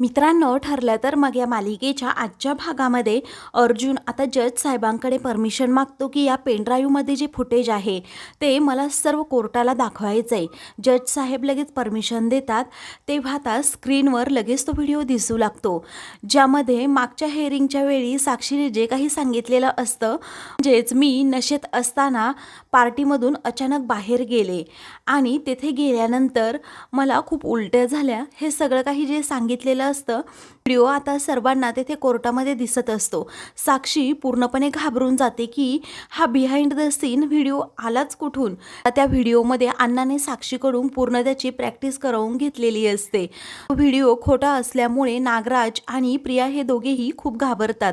मित्रांनो ठरलं तर मग या मालिकेच्या आजच्या भागामध्ये अर्जुन आता जज साहेबांकडे परमिशन मागतो की या पेनड्राईव्हमध्ये जे फुटेज आहे ते मला सर्व कोर्टाला दाखवायचं आहे जज साहेब लगेच परमिशन देतात तेव्हा आता स्क्रीनवर लगेच तो व्हिडिओ दिसू लागतो. ज्यामध्ये मागच्या हेअरिंगच्या वेळी साक्षीने जे काही सांगितलेलं असतं म्हणजेच मी नशेत असताना पार्टीमधून अचानक बाहेर गेले आणि तेथे गेल्यानंतर मला खूप उलट्या झाल्या. हे सगळं काही जे सांगितलेलं असतं व्हिडिओ आता सर्वांना तेथे कोर्टामध्ये दिसत असतो. साक्षी पूर्णपणे घाबरून जाते की हा बिहाइंड द सीन व्हिडिओ आलाच कुठून? त्या व्हिडिओमध्ये अण्णाने साक्षीकडून पूर्ण त्याची प्रॅक्टिस करवून घेतलेली असते. व्हिडिओ खोटा असल्यामुळे नागराज आणि प्रिया हे दोघेही खूप घाबरतात.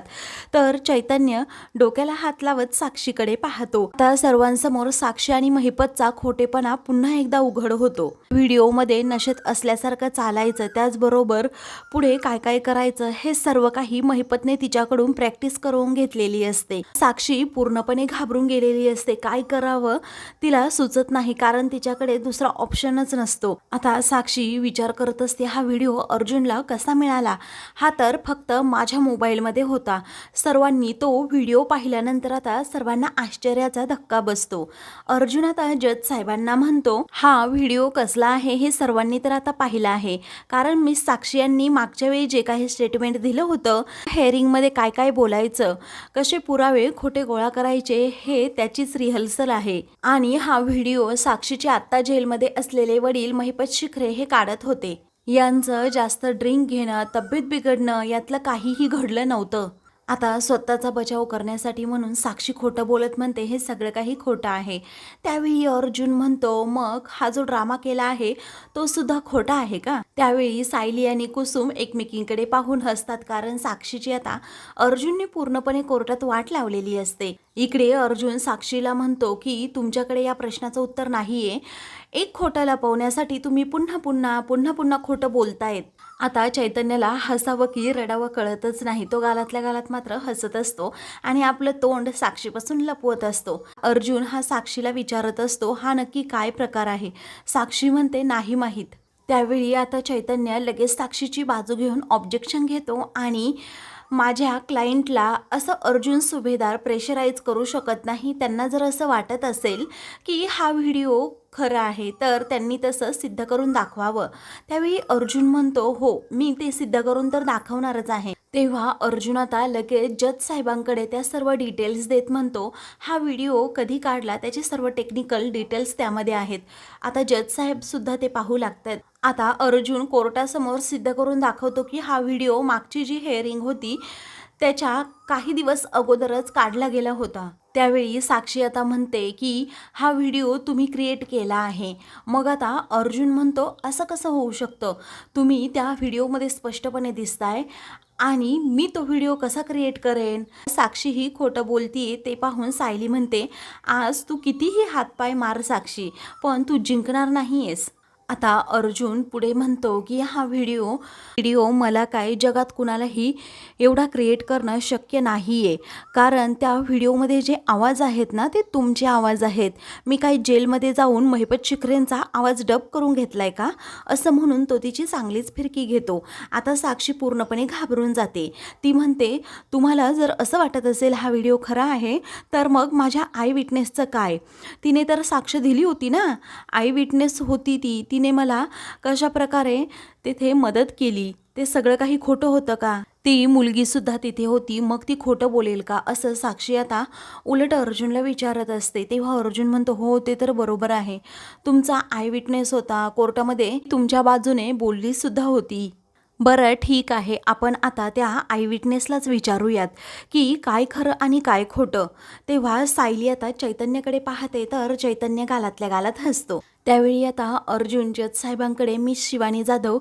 तर चैतन्य डोक्याला हात लावत साक्षीकडे पाहतो. आता सर्वांसमोर साक्षी आणि महिपतचा खोटेपणा पुन्हा एकदा उघड होतो. व्हिडिओमध्ये नशेत असल्यासारखं चालायचं त्याचबरोबर पुढे काय काय करायचं हे सर्व काही महिपतने तिच्याकडून प्रॅक्टिस करून घेतलेली असते. साक्षी पूर्णपणे घाबरून गेलेली असते. काय करावं तिला सुचत नाही कारण तिच्याकडे दुसरा ऑप्शनच नसतो. आता साक्षी विचार करत असते हा व्हिडिओ अर्जुनला कसा मिळाला? हा तर फक्त माझ्या मोबाईलमध्ये होता. सर्वांनी तो व्हिडिओ पाहिल्यानंतर आता सर्वांना आश्चर्याचा धक्का बसतो. अर्जुन आता जज साहेबांना म्हणतो हा व्हिडिओ कसला आहे हे सर्वांनी तर आता पाहिला आहे. कारण मिस साक्षी यांनी मागच्या वेळी जे काही स्टेटमेंट दिलं होतं हेअरिंगमध्ये काय काय बोलायचं कसे पुरावे खोटे गोळा करायचे हे त्याचीच रिहर्सल आहे. आणि हा व्हिडिओ साक्षीचे आत्ता जेलमध्ये असलेले वडील महिपत शिखरे हे काढत होते. यांचं जास्त ड्रिंक घेणं तब्येत बिघडणं यातलं काहीही घडलं नव्हतं. आता स्वतःचा बचाव करण्यासाठी म्हणून साक्षी खोटं बोलत म्हणते हे सगळं काही खोटं आहे. त्यावेळी अर्जुन म्हणतो मग हा जो ड्रामा केला आहे तो सुद्धा खोटा आहे का? त्यावेळी सायली आणि कुसुम एकमेकींकडे पाहून हसतात कारण साक्षीची आता अर्जुनने पूर्णपणे कोर्टात वाट लावलेली असते. इकडे अर्जुन साक्षीला म्हणतो की तुमच्याकडे या प्रश्नाचं उत्तर नाहीये. एक खोटं लपवण्यासाठी तुम्ही पुन्हा पुन्हा पुन्हा पुन्हा खोटं बोलतायत. आता चैतन्याला हसावं की रडावं कळतच नाही. तो गालातल्या गालात मात्र हसत असतो आणि आपलं तोंड साक्षीपासून लपवत असतो. अर्जुन हा साक्षीला विचारत असतो हा नक्की काय प्रकार आहे? साक्षी म्हणते नाही माहीत. त्यावेळी आता चैतन्य लगेच साक्षीची बाजू घेऊन ऑब्जेक्शन घेतो आणि माझ्या क्लायंटला असं अर्जुन सुभेदार प्रेशराईज करू शकत नाही. त्यांना जर असं वाटत असेल की हा व्हिडिओ खरं आहे तर त्यांनी तसं सिद्ध करून दाखवावं. त्यावेळी अर्जुन म्हणतो हो मी ते सिद्ध करून तर दाखवणारच आहे. तेव्हा अर्जुन आता लगेच जज साहेबांकडे त्या सर्व डिटेल्स देत म्हणतो हा व्हिडिओ कधी काढला? त्याचे सर्व टेक्निकल डिटेल्स त्यामध्ये आहेत. आता जज साहेब सुद्धा ते पाहू लागतात. आता अर्जुन कोर्टासमोर सिद्ध करून दाखवतो की हा व्हिडिओ मागची जी हेअरिंग होती त्याच्या काही दिवस अगोदरच काढला गेला होता. त्यावेळी साक्षी आता म्हणते की हा व्हिडिओ तुम्ही क्रिएट केला आहे. मग आता अर्जुन म्हणतो असं कसं होऊ शकतं? तुम्ही त्या व्हिडिओमध्ये स्पष्टपणे दिसताय आणि मी तो व्हिडिओ कसा क्रिएट करेन? साक्षी ही खोटं बोलतीये ते पाहून सायली म्हणते आज तू कितीही हातपाय मार साक्षी पण तू जिंकणार नाही आहेस आता अर्जुन पुढे म्हणतो की हा व्हिडिओ व्हिडिओ मला काय जगात कुणालाही एवढा क्रिएट करणं शक्य नाही आहे कारण त्या व्हिडिओमध्ये जे आवाज आहेत ना ते तुमचे आवाज आहेत. मी काय जेलमध्ये जाऊन महिपत शिखरेंचा आवाज डब करून घेतला आहे का? असं म्हणून तो तिची चांगलीच फिरकी घेतो. आता साक्षी पूर्णपणे घाबरून जाते. ती म्हणते तुम्हाला जर असं वाटत असेल हा व्हिडिओ खरा आहे तर मग माझ्या आय विटनेसचं काय? तिने तर साक्ष दिली होती ना. आय विटनेस होती ती. तिने मला कशा प्रकारे तिथे मदत केली? ते सगळं काही खोटं होतं का? ती मुलगीसुद्धा तिथे होती मग ती खोटं बोलेल का? असं साक्षी आता उलट अर्जुनला विचारत असते. तेव्हा अर्जुन म्हणतो हो ते तर बरोबर आहे. तुमचा आय विटनेस होता. कोर्टामध्ये तुमच्या बाजूने बोललीसुद्धा होती. बरं ठीक आहे. आपण आता त्या आय विटनेसलाच विचारूयात की काय खरं आणि काय खोटं. तेव्हा सायली आता चैतन्याकडे पाहते तर चैतन्य गालातल्या गालात हसतो. त्यावेळी आता अर्जुन जज साहेबांकडे मी शिवानी जाधव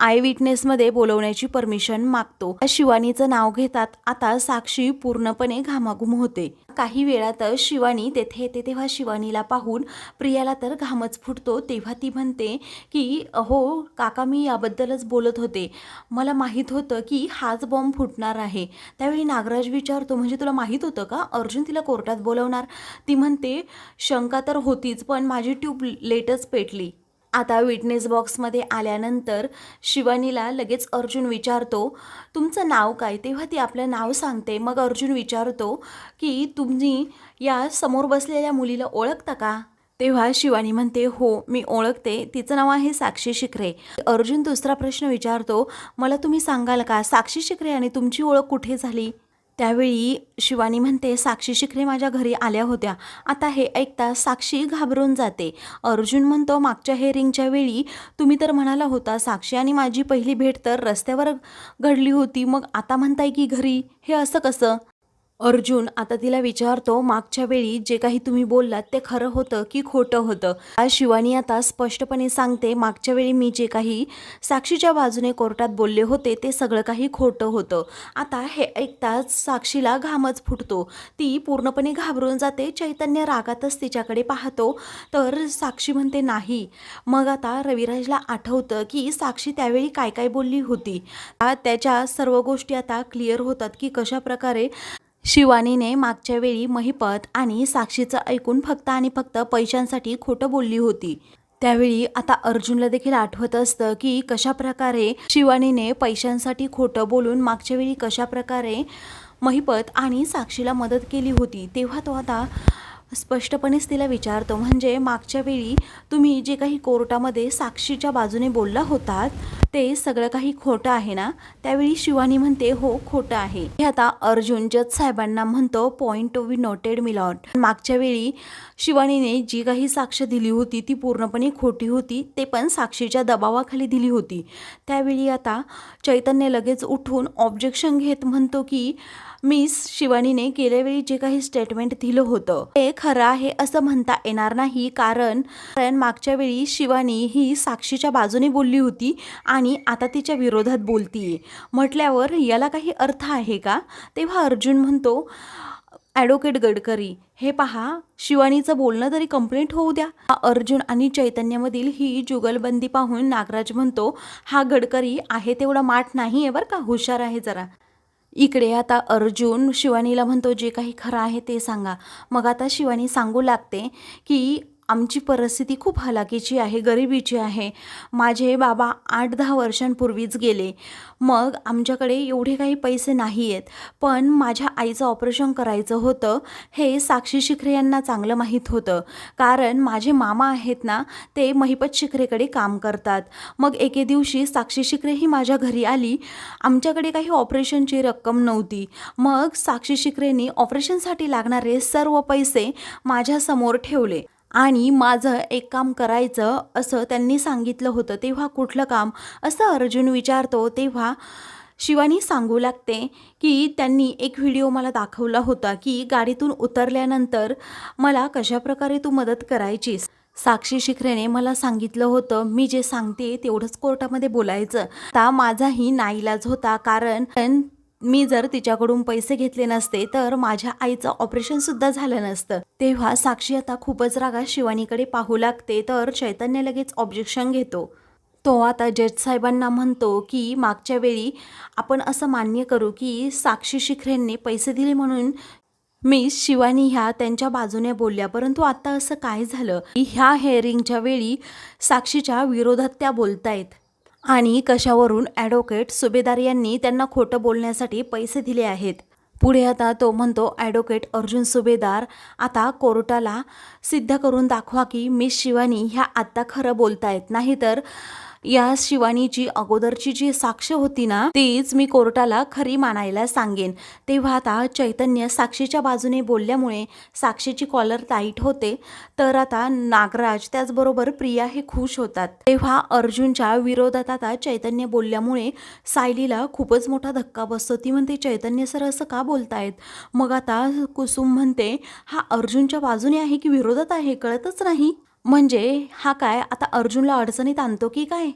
आय विटनेसमध्ये बोलवण्याची परमिशन मागतो. शिवानीचं नाव घेतात आता साक्षी पूर्णपणे घामाघूम होते. काही वेळातच शिवानी तेथे येते तेव्हा शिवानीला पाहून प्रियाला तर घामच फुटतो. तेव्हा ती म्हणते की हो काका मी याबद्दलच बोलत होते. मला माहीत होतं की हाच बॉम्ब फुटणार आहे. त्यावेळी नागराज विचारतो म्हणजे तुला माहीत होतं का? अर्जुन तिला कोर्टात बोलवणार. ती म्हणते शंका तर होतीच पण माझी ट्यूब लेटच पेटली. आता विटनेस बॉक्समध्ये आल्यानंतर शिवानीला लगेच अर्जुन विचारतो तुमचं नाव काय? तेव्हा ती आपलं नाव सांगते. मग अर्जुन विचारतो की तुम्ही या समोर बसलेल्या मुलीला ओळखता का? तेव्हा शिवानी म्हणते हो मी ओळखते. तिचं नाव आहे साक्षी शिखरे. अर्जुन दुसरा प्रश्न विचारतो मला तुम्ही सांगाल का? साक्षी शिखरे आणि तुमची ओळख कुठे झाली? त्यावेळी शिवानी म्हणते साक्षी शिखरे माझ्या घरी आल्या होत्या. आता हे ऐकता साक्षी घाबरून जाते. अर्जुन म्हणतो मागच्या हेअरिंगच्या वेळी तुम्ही तर म्हणाला होता साक्षी आणि माझी पहिली भेट तर रस्त्यावर घडली होती. मग आता म्हणताय की घरी? हे असं कसं? अर्जुन आता तिला विचारतो मागच्या वेळी जे काही तुम्ही बोललात ते खरं होतं की खोटं होतं? आज शिवानी आता स्पष्टपणे सांगते मागच्या वेळी मी जे काही साक्षीच्या बाजूने कोर्टात बोलले होते ते सगळं काही खोटं होतं. आता हे ऐकताच साक्षीला घामच फुटतो. ती पूर्णपणे घाबरून जाते चैतन्य रागातच तिच्याकडे पाहतो. तर साक्षी म्हणते नाही. मग आता रविराजला आठवतं की साक्षी त्यावेळी काय काय बोलली होती. त्याच्या सर्व गोष्टी आता क्लिअर होतात की कशा प्रकारे शिवानीने मागच्या वेळी महिपत आणि साक्षीचं ऐकून फक्त आणि फक्त पैशांसाठी खोटं बोलली होती. त्यावेळी आता अर्जुनला देखील आठवत असतं की कशा प्रकारे शिवानीने पैशांसाठी खोटं बोलून मागच्या वेळी कशा प्रकारे महिपत आणि साक्षीला मदत केली होती तेव्हा तो आता स्पष्टपणेच तिला विचारतो. म्हणजे मागच्या वेळी तुम्ही जे काही कोर्टामध्ये साक्षीच्या बाजूने बोलला होतात ते सगळं काही खोटं आहे ना? त्यावेळी शिवानी म्हणते हो खोटं आहे. हे आता अर्जुन जज साहेबांना म्हणतो point to be noted milord मागच्या वेळी शिवानीने जी काही साक्ष दिली होती ती पूर्णपणे खोटी होती. ते पण साक्षीच्या दबावाखाली दिली होती. त्यावेळी आता चैतन्य लगेच उठून ऑब्जेक्शन घेत म्हणतो की मिस शिवानीने गेल्या वेळी जे काही स्टेटमेंट दिलं होतं ते खरं आहे असं म्हणता येणार नाही. कारण कारण मागच्या वेळी शिवानी ही साक्षीच्या बाजूने बोलली होती आणि आता तिच्या विरोधात बोलतीये. म्हटल्यावर याला काही अर्थ आहे का? तेव्हा अर्जुन म्हणतो ॲडव्होकेट गडकरी हे पहा शिवानीचं बोलणं तरी कंप्लेंट होऊ द्या. अर्जुन आणि चैतन्यामधील ही जुगलबंदी पाहून नागराज म्हणतो हा गडकरी आहे तेवढा माठ नाही आहे बरं का हुशार आहे जरा. इकडे आता अर्जुन शिवानीला म्हणतो जे काही खरं आहे ते सांगा. मग आता शिवानी सांगू लागते की आमची परिस्थिती खूप हलाखीची आहे गरिबीची आहे. माझे बाबा आठ दहा वर्षांपूर्वीच गेले. मग आमच्याकडे एवढे काही पैसे नाही आहेत पण माझ्या आईचं ऑपरेशन करायचं होतं हे साक्षी शिखरे यांना चांगलं माहीत होतं. कारण माझे मामा आहेत ना ते महिपत शिखरेकडे काम करतात. मग एके दिवशी साक्षी शिखरे ही माझ्या घरी आली. आमच्याकडे काही ऑपरेशनची रक्कम नव्हती. मग साक्षी शिखरेंनी ऑपरेशनसाठी लागणारे सर्व पैसे माझ्यासमोर ठेवले. आणि माझं एक काम करायचं असं त्यांनी सांगितलं होतं. तेव्हा कुठलं काम? असं अर्जुन विचारतो तेव्हा शिवानी सांगू लागते की त्यांनी एक व्हिडिओ मला दाखवला होता की गाडीतून उतरल्यानंतर मला कशाप्रकारे तू मदत करायचीस? साक्षी शिखरेने मला सांगितलं होतं. मी जे सांगते तेवढंच कोर्टामध्ये बोलायचं. आता माझाही नाईलाज होता कारण मी जर तिच्याकडून पैसे घेतले नसते तर माझ्या आईचं ऑपरेशन सुद्धा झालं नसतं. तेव्हा साक्षी आता खूपच रागा शिवानीकडे पाहू लागते तर चैतन्य लगेच ऑब्जेक्शन घेतो. तो आता जज साहेबांना म्हणतो की मागच्या वेळी आपण असं मान्य करू की साक्षी शिखरेंनी पैसे दिले म्हणून मी शिवानी ह्या त्यांच्या बाजूने बोलल्या परंतु आता असं काय झालं? की ह्या हेअरिंगच्या वेळी साक्षीच्या विरोधात त्या बोलतायत. आणि कशावरून ॲडव्होकेट सुभेदार यांनी त्यांना खोटं बोलण्यासाठी पैसे दिले आहेत? पुढे आता तो म्हणतो ॲडव्होकेट अर्जुन सुभेदार आता कोर्टाला सिद्ध करून दाखवा की मिस शिवानी ह्या आत्ता खरं बोलतायत. नाहीतर या शिवानीची अगोदरची जी साक्ष होती ना तीच मी कोर्टाला खरी मानायला सांगेन. तेव्हा आता चैतन्य साक्षीच्या बाजूने बोलल्यामुळे साक्षीची कॉलर टाईट होते. तर आता नागराज त्याचबरोबर प्रिया हे खुश होतात. तेव्हा अर्जुनच्या विरोधात आता चैतन्य बोलल्यामुळे सायलीला खूपच मोठा धक्का बसतो. ती म्हणते चैतन्य सर असं का बोलतायत? मग आता कुसुम म्हणते हा अर्जुनच्या बाजूने आहे की विरोधात आहे? कळतच नाही. म्हणजे हा काय आता अर्जुनला अडचणीत आणतो की काय?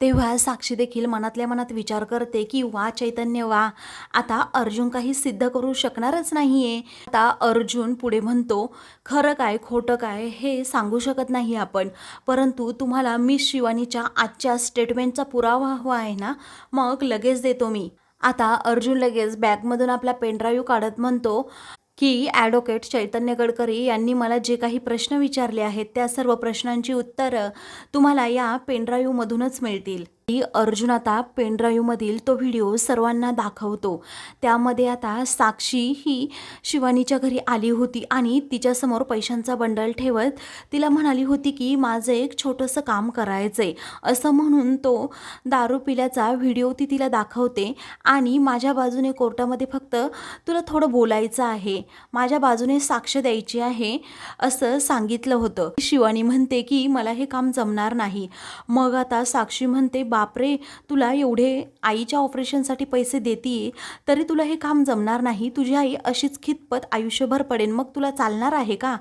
तेव्हा साक्षी देखील मनातल्या मनात विचार करते की वा चैतन्य वा. आता अर्जुन काही सिद्ध करू शकणारच नाही आहे आता अर्जुन पुढे म्हणतो खरं काय खोटं काय हे सांगू शकत नाही आपण. परंतु तुम्हाला मिस शिवानीच्या आजच्या स्टेटमेंटचा पुरावा हवा आहे ना? मग लगेच देतो मी. आता अर्जुन लगेच बॅगमधून आपला पेनड्राईव्ह काढत म्हणतो की ॲडव्होकेट चैतन्य गडकरी यांनी मला जे काही प्रश्न विचारले आहेत त्या सर्व प्रश्नांची उत्तरं तुम्हाला या पेनड्राईव्हमधूनच मिळतील. अर्जुन आता पेनड्राईव्हमधील तो व्हिडिओ सर्वांना दाखवतो. त्यामध्ये आता साक्षी ही शिवानीच्या घरी आली होती आणि तिच्यासमोर पैशांचा बंडल ठेवत तिला म्हणाली होती की माझं एक छोटंसं काम करायचं आहे असं म्हणून तो दारू पिल्याचा व्हिडिओ ती तिला दाखवते आणि माझ्या बाजूने कोर्टामध्ये फक्त तुला थोडं बोलायचं आहे. माझ्या बाजूने साक्ष द्यायची आहे. असं सांगितलं होतं. शिवानी म्हणते की मला हे काम जमणार नाही. मग आता साक्षी म्हणते बापरे तुला एवढे आईच्या ऑपरेशनसाठी पैसे देते तरी तुला हे काम जमणार नाही. तुझी आई अशीच खितपत आयुष्यभर पडेल मग तुला चालणार आहे का?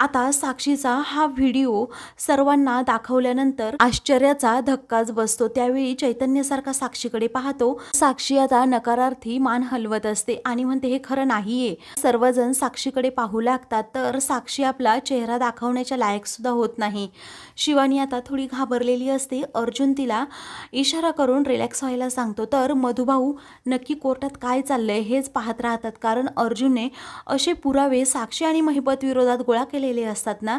आता साक्षीचा हा व्हिडिओ सर्वांना दाखवल्यानंतर आश्चर्याचा धक्काच बसतो. त्यावेळी चैतन्यसारखा साक्षीकडे पाहतो. साक्षी आता नकारार्थी मान हलवत असते आणि म्हणते हे खरं नाहीये. सर्वजण साक्षीकडे पाहू लागतात तर साक्षी आपला चेहरा दाखवण्याच्या लायक सुद्धा होत नाही. शिवानी आता थोडी घाबरलेली असते. अर्जुन तिला इशारा करून रिलॅक्स व्हायला सांगतो तर मधुभाऊ नक्की कोर्टात काय चाललंय हेच पाहत राहतात. कारण अर्जुनने असे पुरावे साक्षी आणि महिपत विरोधात गोळा केले केलेले असतात ना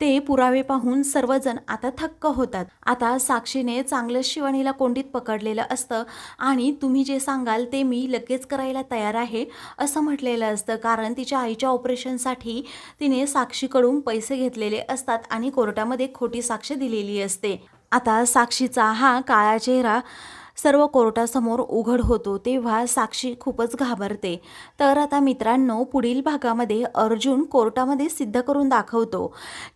ते पुरावे पाहून सर्वजण आता थक्क होतात. आता साक्षीने चांगलं शिवानीला कोंडीत पकडलेलं असतं आणि तुम्ही जे सांगाल ते मी लगेच करायला तयार आहे असं म्हटलेलं असतं. कारण तिच्या आईच्या ऑपरेशनसाठी तिने साक्षीकडून पैसे घेतलेले असतात आणि कोर्टामध्ये खोटी साक्ष दिलेली असते. आता साक्षीचा हा काळा चेहरा सर्व कोर्टासमोर उघड होतो तेव्हा साक्षी खूपच घाबरते. तर आता मित्रांनो पुढील भागामध्ये अर्जुन कोर्टामध्ये सिद्ध करून दाखवतो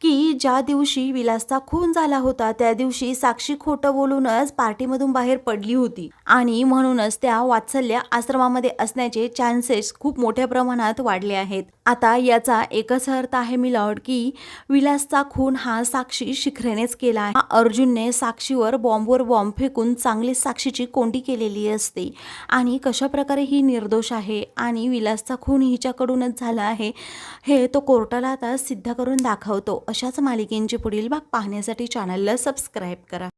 की ज्या दिवशी विलासचा खून झाला होता त्या दिवशी साक्षी खोटं बोलूनच पार्टीमधून बाहेर पडली होती. आणि म्हणूनच त्या वात्सल्य आश्रमामध्ये असण्याचे चान्सेस खूप मोठ्या प्रमाणात वाढले आहेत. आता याचा एकच अर्थ आहे मी लॉर्ड की विलासचा खून हा साक्षी शिखरेनेच केला आहे. अर्जुनने साक्षीवर बॉम्बवर बॉम्ब फेकून चांगली साक्षीची कोंडी केलेली असते. आणि कशा प्रकारे ही निर्दोष आहे आणि विलासचा खून हिच्याकडूनच झाला आहे हे तो कोर्टाला आता सिद्ध करून दाखवतो. अशाच मालिकेंचे पुढील भाग पाहण्यासाठी चॅनलला सबस्क्राईब करा.